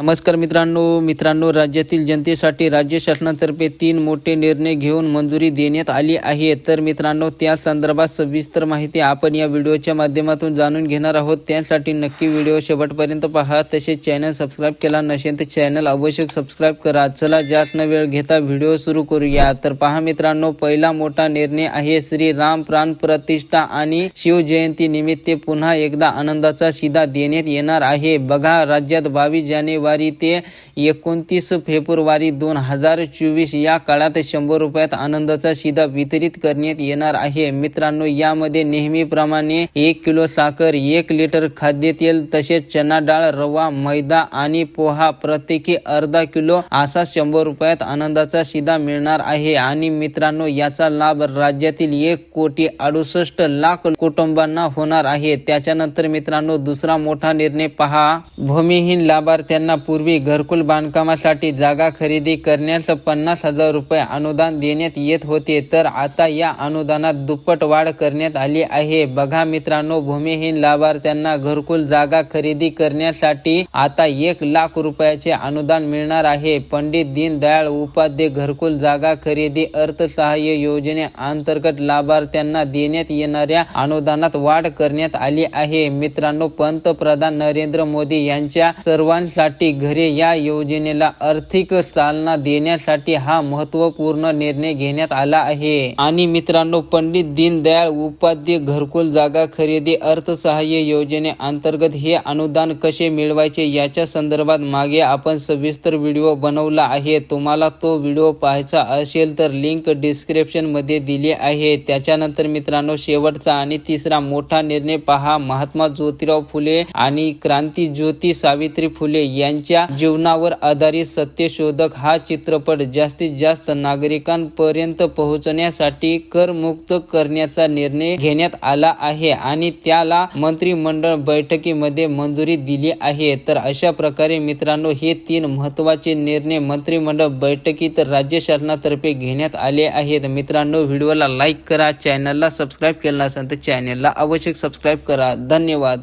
नमस्कार मित्रांनो मित्रांनो राज्यातील जनतेसाठी राज्य शासनातर्फे तीन मोठे निर्णय घेऊन मंजुरी देण्यात आली आहे. तर मित्रांनो त्या संदर्भात सविस्तर माहिती आपण या व्हिडिओच्या माध्यमातून जाणून घेणार आहोत. त्यासाठी नक्की व्हिडिओ शेवटपर्यंत पहा. तसेच चॅनल सबस्क्राईब केला नसेल तर चॅनल अवश्य सबस्क्राईब करा. चला जास्त न वेळ घेता व्हिडिओ सुरू करूया. तर पहा मित्रांनो पहिला मोठा निर्णय आहे श्री राम प्राण प्रतिष्ठा आणि शिवजयंती निमित्त पुन्हा एकदा आनंदाचा शिदा देण्यात येणार आहे. बघा राज्यात बावीस जानेवारी ते एकोणतीस फेब्रुवारी दोन हजार चोवीस या काळात शंभर रुपयात आनंदाचा शिदा वितरित करण्यात येणार आहे. मित्रांनो यामध्ये नेहमीप्रमाणे एक किलो साखर एक लिटर खाद्यतेल तसेच चना डाळ रवा मैदा आणि पोहा प्रत्येकी अर्धा किलो असा शंभर रुपयात आनंदाचा शिदा मिळणार आहे. आणि मित्रांनो याचा लाभ राज्यातील एक कोटी अडुसष्ट लाख कुटुंबांना होणार आहे. त्याच्यानंतर मित्रांनो दुसरा मोठा निर्णय पहा. भूमिहीन लाभार्थ्यांना पूर्वी घरकुल बांधकामासाठी जागा खरेदी करण्यास पन्नास हजार रुपये अनुदान देण्यात येत होते. तर आता या अनुदानात दुप्पट वाढ करण्यात आली आहे. बघा मित्रांनो भूमिहीन लाभार्थ्यांना घरकुल जागा खरेदी करण्यासाठी आता एक लाख रुपयाचे अनुदान मिळणार आहे. पंडित दीनदयाळ उपाध्याय घरकुल जागा खरेदी अर्थसहाय्य योजनेअंतर्गत लाभार्थ्यांना देण्यात येणाऱ्या अनुदानात वाढ करण्यात आली आहे. मित्रांनो पंतप्रधान नरेंद्र मोदी यांच्या सर्वांसाठी घरे या योजनेला आर्थिक चालना देण्यासाठी हा महत्त्वपूर्ण निर्णय घेण्यात आला आहे. आणि मित्रांनो पंडित दीनदयाळ उपाध्याय घरकुल जागा खरेदी अर्थसहाय्य योजनेअंतर्गत हे अनुदान कसे मिळवायचे याच्या संदर्भात मागे आपण सविस्तर व्हिडिओ बनवला आहे. तुम्हाला तो व्हिडिओ पाहायचा असेल तर लिंक डिस्क्रिप्शनमध्ये दिली आहे. त्याच्यानंतर मित्रांनो शेवटचा आणि तिसरा मोठा निर्णय पहा. महात्मा ज्योतिराव फुले आणि क्रांती ज्योती सावित्री फुले यांच्या जीवनावर आधारित सत्यशोधक हा चित्रपट जास्तीत जास्त नागरिकांपर्यंत पोहोचण्यासाठी करमुक्त करण्याचा निर्णय घेण्यात आला आहे आणि त्याला मंत्रिमंडळ बैठकीमध्ये मंजुरी दिली आहे. तर अशा प्रकारे मित्रांनो हे तीन महत्त्वाचे निर्णय मंत्रिमंडळ बैठकीत राज्य शासनातर्फे घेण्यात आले आहेत. मित्रांनो व्हिडिओला लाईक करा चॅनलला सबस्क्राईब केला असेल तर चॅनलला आवश्यक सबस्क्राईब करा. धन्यवाद.